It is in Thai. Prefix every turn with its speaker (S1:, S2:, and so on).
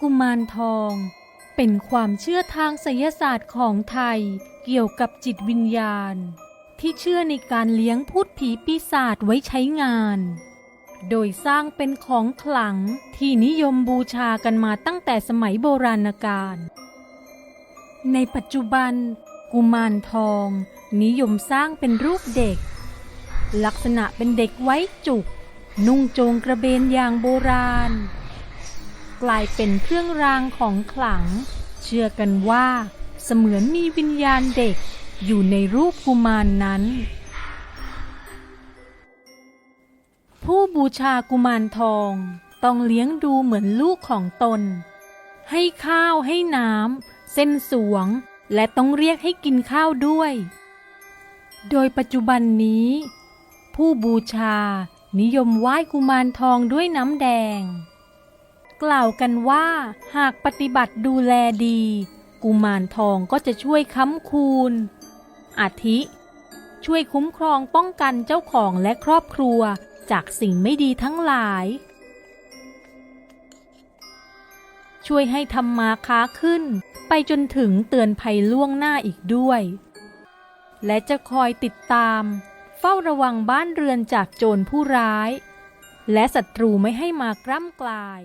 S1: กุมารทอง เป็นความเชื่อทางไสยศาสตร์ของไทยเกี่ยวกับจิตวิญญาณ ที่เชื่อในการเลี้ยงพูดผีปีศาจไว้ใช้งาน โดยสร้างเป็นของขลังที่นิยมบูชากันมาตั้งแต่สมัยโบราณกาล ในปัจจุบัน กุมารทอง นิยมสร้างเป็นรูปเด็ก ลักษณะเป็นเด็กไว้จุก นุ่งโจงกระเบนอย่างโบราณ กลายเป็นเครื่องรางของขลัง เชื่อกันว่าเสมือนมีวิญญาณเด็กอยู่ในรูปกุมารนนั้น ผู้บูชากุมารทองต้องเลี้ยงดูเหมือนลูกของตน ให้ข้าวให้น้ำเส้นสวง และต้องเรียกให้กินข้าวด้วย โดยปัจจุบันนี้ ผู้บูชานิยมไหว้กุมารทองด้วยน้ำแดง กล่าวกันว่าหากปฏิบัติดูแลดี กุมารทองก็จะช่วยค้ำคูณ อาทิ ช่วยคุ้มครองป้องกันเจ้าของและครอบครัวจากสิ่งไม่ดีทั้งหลาย ช่วยให้ทำมาค้าขึ้น ไปจนถึงเตือนภัยล่วงหน้าอีกด้วย และจะคอยติดตาม เฝ้าระวังบ้านเรือนจากโจรผู้ร้าย และศัตรูไม่ให้มากล้ำกลาย